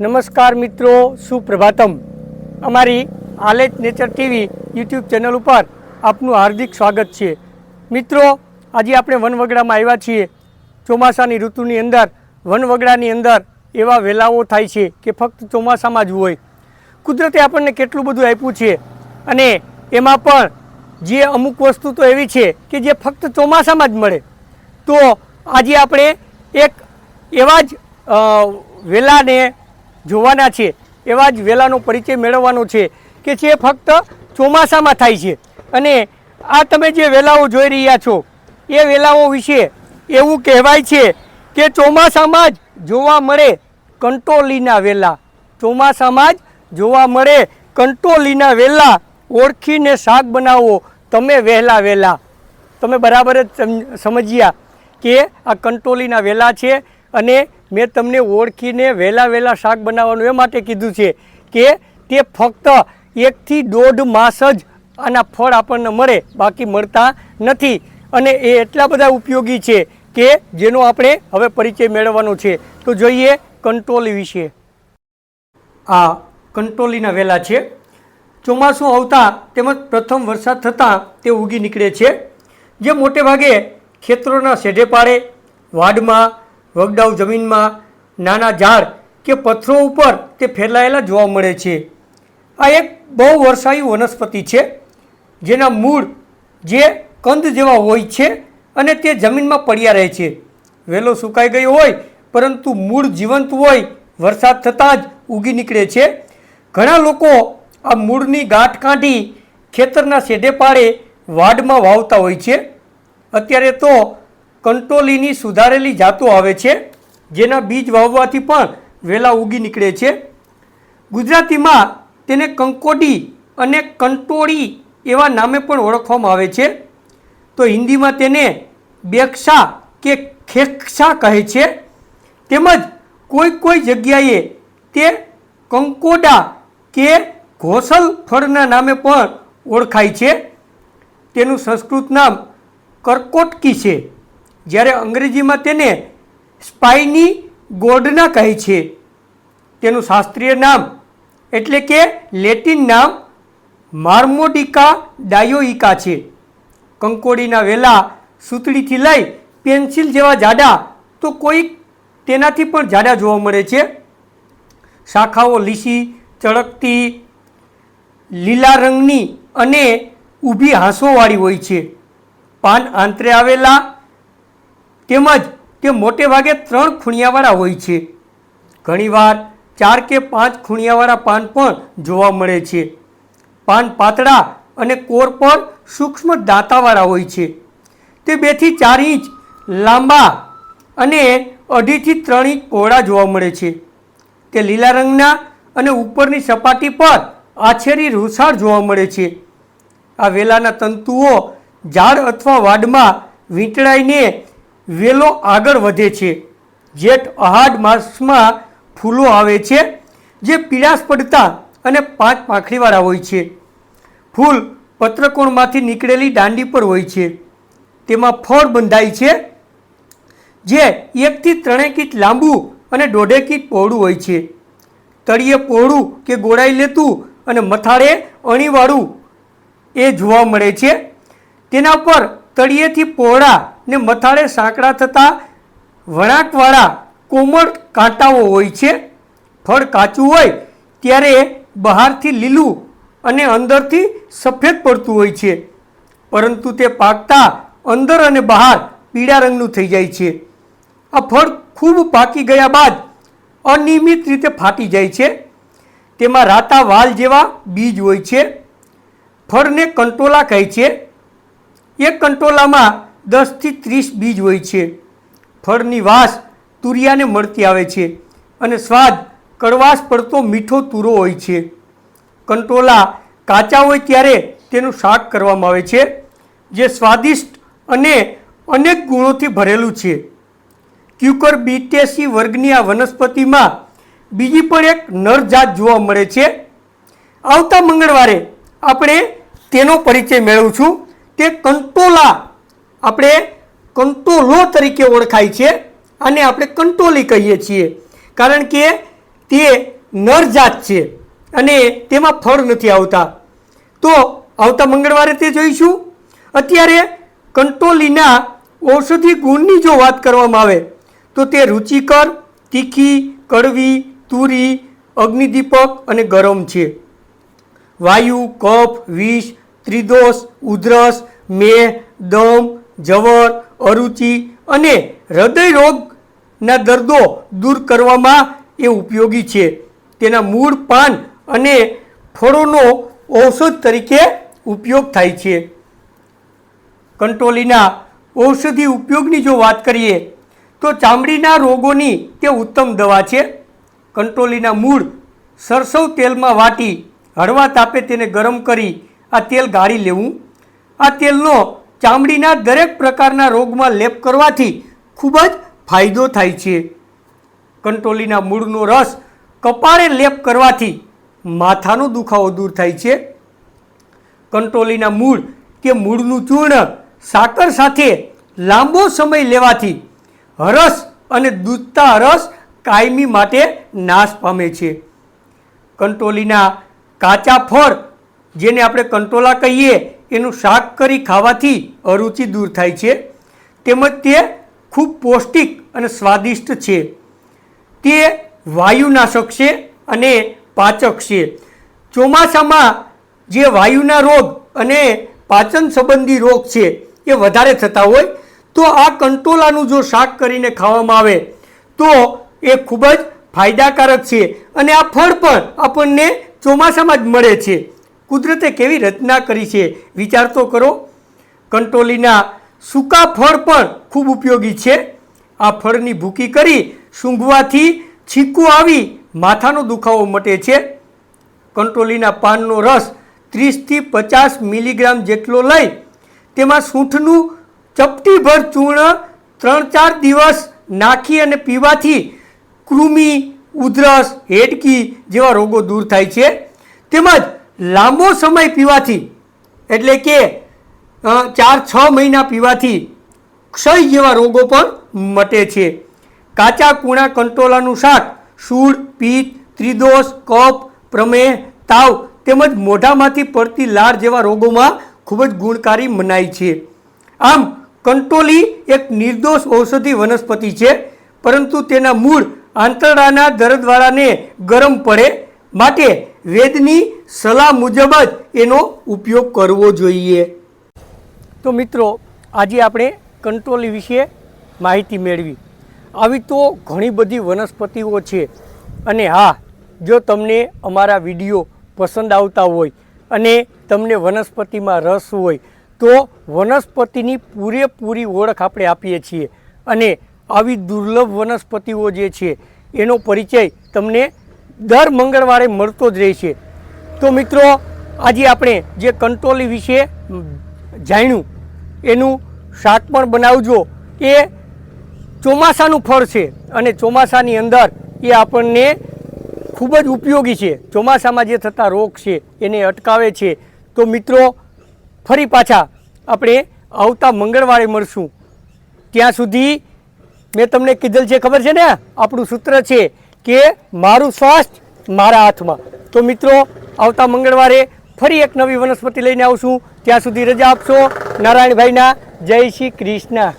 નમસ્કાર મિત્રો, સુપ્રભાતમ. અમારી આલેટ નેચર ટીવી યુટ્યુબ ચેનલ ઉપર આપનું હાર્દિક સ્વાગત છે. મિત્રો, આજે આપણે વનવગડામાં આવ્યા છીએ. ચોમાસાની ઋતુની અંદર, વનવગડાની અંદર એવા વેલાઓ થાય છે કે ફક્ત ચોમાસામાં જ હોય. કુદરતે આપણને કેટલું બધું આપ્યું છે અને એમાં પણ જે અમુક વસ્તુ તો એવી છે કે જે ફક્ત ચોમાસામાં જ મળે. તો આજે આપણે એક એવા જ વેલાને જોવાના છે, એવા જ વેલાનો પરિચય મેળવવાનો છે કે જે ફક્ત ચોમાસામાં થાય છે. અને આ તમે જે વેલાઓ જોઈ રહ્યા છો, એ વેલાઓ વિશે એવું કહેવાય છે કે ચોમાસામાં જ જોવા મળે કંટોલીના વેલા. ચોમાસામાં જ જોવા મળે કંટોલીના વેલા. ઓળખીને શાક બનાવો, તમે વહેલા વહેલા. તમે બરાબર જ સમ- સમજ્યા કે આ કંટોલીના વેલા છે અને મેં તમને ઓળખીને વહેલા વહેલા શાક બનાવવાનું એ માટે કીધું છે કે તે ફક્ત એકથી દોઢ માસ જ આના ફળ આપણને મળે, બાકી મળતા નથી. અને એ એટલા બધા ઉપયોગી છે કે જેનો આપણે હવે પરિચય મેળવવાનો છે. તો જોઈએ કંટોલી વિશે. આ કંટોલીના વેલા છે. ચોમાસું આવતા તેમજ પ્રથમ વરસાદ થતાં તે ઉગી નીકળે છે. જે મોટે ભાગે ખેતરોના શેઢે પાડે, વાડમાં વગડાઉ જમીનમાં નાના ઝાડ કે પથ્થરો ઉપર તે ફેલાયેલા જોવા મળે છે. આ એક બહુ વર્ષાયુ વનસ્પતિ છે, જેના મૂળ જે કંદ જેવા હોય છે અને તે જમીનમાં પડ્યા રહે છે. વેલો સુકાઈ ગયો હોય, પરંતુ મૂળ જીવંત હોય, વરસાદ થતાં જ ઉગી નીકળે છે. ઘણા લોકો આ મૂળની ગાંઠ કાઢી ખેતરના શેઢે પાડે વાડમાં વાવતા હોય છે. અત્યારે તો કંટોલીની સુધારેલી જાતો આવે છે, જેના બીજ વાવવાથી પણ વહેલા ઉગી નીકળે છે. ગુજરાતીમાં તેને કંકોડી અને કંટોળી એવા નામે પણ ઓળખવામાં આવે છે. તો હિન્દીમાં તેને બેક્ષા કે ખેક્ષા કહે છે. તેમજ કોઈ કોઈ જગ્યાએ તે કંકોડા કે ઘોસલ ફળના નામે પણ ઓળખાય છે. તેનું સંસ્કૃત નામ કર્કોટકી છે. જ્યારે અંગ્રેજીમાં તેને સ્પાઇની ગોડના કહે છે. તેનું શાસ્ત્રીય નામ એટલે કે લેટિન નામ માર્મોડિકા ડાયોઇકા છે. કંકોડીના વેલા સૂતળીથી લઈ પેન્સિલ જેવા જાડા તો કોઈક તેનાથી પણ જાડા જોવા મળે છે. શાખાઓ લીસી, ચળકતી, લીલા રંગની અને ઊભી હાંસોવાળી હોય છે. પાન આંતરે આવેલા તેમજ તે મોટે ભાગે ત્રણ ખૂણિયાવાળા હોય છે. ઘણીવાર ચાર કે પાંચ ખૂણિયાવાળા પાન પણ જોવા મળે છે. પાન પાતળા અને કોર પર સૂક્ષ્મ દાંતાવાળા હોય છે. તે બેથી ચાર ઇંચ લાંબા અને અઢીથી ત્રણ ઇંચ પહોળા જોવા મળે છે. તે લીલા રંગના અને ઉપરની સપાટી પર આછેરી રૂસાળ જોવા મળે છે. આ વેલાના તંતુઓ ઝાડ અથવા વાડમાં વીંટળાઈને વેલો આગળ વધે છે. જેઠ અહાડ માસમાં ફૂલો આવે છે, જે પીળાશ પડતા અને પાંચ પાંખડીવાળા હોય છે. ફૂલ પત્રકોણમાંથી નીકળેલી દાંડી પર હોય છે. તેમાં ફળ બંધાય છે, જે એકથી ત્રણેય કીટ લાંબુ અને દોઢે કીટ પહોળું હોય છે. તળિયે પહોળું કે ગોળાઈ લેતું અને મથાળે અણીવાળું એ જોવા મળે છે. તેના પર તળિયેથી પહોળા ને મથાળે સાંકડા થતા વળાંકવાળા કોમળ કાંટાઓ હોય છે. ફળ કાચું હોય ત્યારે બહારથી લીલું અને અંદરથી સફેદ પડતું હોય છે. પરંતુ તે પાકતા અંદર અને બહાર પીળા રંગનું થઈ જાય છે. આ ફળ ખૂબ પાકી ગયા બાદ અનિયમિત રીતે ફાટી જાય છે. તેમાં રાતા વાલ જેવા બીજ હોય છે. ફળને કંટોલા કહે છે. એક કંટોલામાં દસથી ત્રીસ બીજ હોય છે. ફળની વાસ તુરિયાને મળતી આવે છે અને સ્વાદ કડવાશ પડતો મીઠો તુરો હોય છે. કંટોલા કાચા હોય ત્યારે તેનું શાક કરવામાં આવે છે, જે સ્વાદિષ્ટ અને અનેક ગુણોથી ભરેલું છે. ક્યુકર બીટેસી વર્ગની આ વનસ્પતિમાં બીજી પણ એક નર જાત જોવા મળે છે. આવતા મંગળવારે આપણે તેનો પરિચય મેળવશું તે કંટોલા આપણે કંટોલો તરીકે ઓળખાય છે અને આપણે કંટોલી કહીએ છીએ. કારણ કે તે નરજાત છે અને તેમાં ફળ નથી આવતા. તો આવતા મંગળવારે તે જોઈશું. અત્યારે કંટોલીના ઔષધિ ગુણની જો વાત કરવામાં આવે, તો તે રુચિકર, તીખી, કડવી, તુરી, અગ્નિદીપક અને ગરમ છે. વાયુ, કફ, વિષ, ત્રિદોષ, ઉધરસ, મેહ, દમ જવર અરુચિ અને હૃદય રોગના દર્દો દૂર કરવામાં એ ઉપયોગી છે. તેના મૂળ પાન અને ફળોનો ઔષધ તરીકે ઉપયોગ થાય છે. કંટોલીના ઔષધિ ઉપયોગની જો વાત કરીએ, તો ચામડીના રોગોની તે ઉત્તમ દવા છે. કંટોલીના મૂળ સરસવ તેલમાં વાટી, હળવા તાપે તેને ગરમ કરી આ તેલ ગાળી લેવું. આ તેલનો ચામડીના દરેક પ્રકારના રોગમાં લેપ કરવાથી ખૂબ જ ફાયદો થાય છે. કંટોલીના મૂળનો રસ કપાળે લેપ કરવાથી માથાનો દુખાવો દૂર થાય છે. કંટોલીના મૂળ કે મૂળનું ચૂર્ણ સાકર સાથે લાંબો સમય લેવાથી હરસ અને દૂધતા હરસ કાયમી માટે નાશ પામે છે. કંટોલીના કાચા ફળ, જેને આપણે કંટોલા કહીએ એનું શાક કરી ખાવાથી અરુચિ દૂર થાય છે. તેમજ તે ખૂબ પૌષ્ટિક અને સ્વાદિષ્ટ છે. તે વાયુનાશક છે અને પાચક છે. ચોમાસામાં જે વાયુના રોગ અને પાચન સંબંધી રોગ છે એ વધારે થતા હોય, તો આ કંટોલાનું જો શાક કરીને ખાવામાં આવે, તો એ ખૂબ જ ફાયદાકારક છે. અને આ ફળ પણ આપણને ચોમાસામાં જ મળે છે. કુદરતે કેવી રચના કરી છે, વિચાર તો કરો. કંટોલીના સૂકા ફળ પણ ખૂબ ઉપયોગી છે. આ ફળની ભૂકી કરી સૂંઘવાથી છીકું આવી માથાનો દુખાવો મટે છે. કંટોલીના પાનનો રસ ત્રીસથી પચાસ મિલીગ્રામ જેટલો લઈ તેમાં સૂંઠનું ચપટીભર ચૂર્ણ ત્રણ ચાર દિવસ નાખી અને પીવાથી કૃમિ, ઉધરસ, હેડકી જેવા રોગો દૂર થાય છે. તેમજ લાંબો સમય પીવાથી, એટલે કે ચાર છ મહિના પીવાથી ક્ષય જેવા રોગો પણ મટે છે. કાચા કૂણા કંટોલાનું શાક, સૂળ પિત્ત ત્રિદોષ, કફ પ્રમેહ તાવ તેમજ મોઢામાંથી પડતી લાળ જેવા રોગોમાં ખૂબ જ ગુણકારી મનાય છે. આમ, કંટોલી એક નિર્દોષ ઔષધિ વનસ્પતિ છે, પરંતુ તેના મૂળ આંતરડાના દરદવાળાને ગરમ પડે માટે વેદની સલાહ મુજબ જ એનો ઉપયોગ કરવો જોઈએ. તો મિત્રો, આજે આપણે કંટ્રોલ વિશે માહિતી મેળવી. આવી તો ઘણી બધી વનસ્પતિઓ છે. અને હા, જો તમને અમારા વીડિયો પસંદ આવતા હોય અને તમને વનસ્પતિમાં રસ હોય, તો વનસ્પતિની પૂરેપૂરી ઓળખ આપણે આપીએ છીએ. અને આવી દુર્લભ વનસ્પતિઓ જે છે, એનો પરિચય તમને દર મંગળવારે મળતો જ રહેશે તો મિત્રો, આજે આપણે જે કંટ્રોલી વિશે જાણ્યું, એનું શાક પણ બનાવજો એ ચોમાસાનું ફળ છે અને ચોમાસાની અંદર એ આપણને ખૂબ જ ઉપયોગી છે. ચોમાસામાં જે થતા રોગ છે એને અટકાવે છે. તો મિત્રો, ફરી પાછા આપણે આવતા મંગળવારે મળશું. ત્યાં સુધી મેં તમને કીધેલ છે, ખબર છે ને? આપણું સૂત્ર છે કે મારું સ્વાસ્થ્ય મારા હાથમાં. તો મિત્રો, આવતા મંગળવારે ફરી એક નવી વનસ્પતિ લઈને આવશું ત્યાં સુધી રજા આપશો. નારાયણભાઈના જય શ્રી કૃષ્ણ.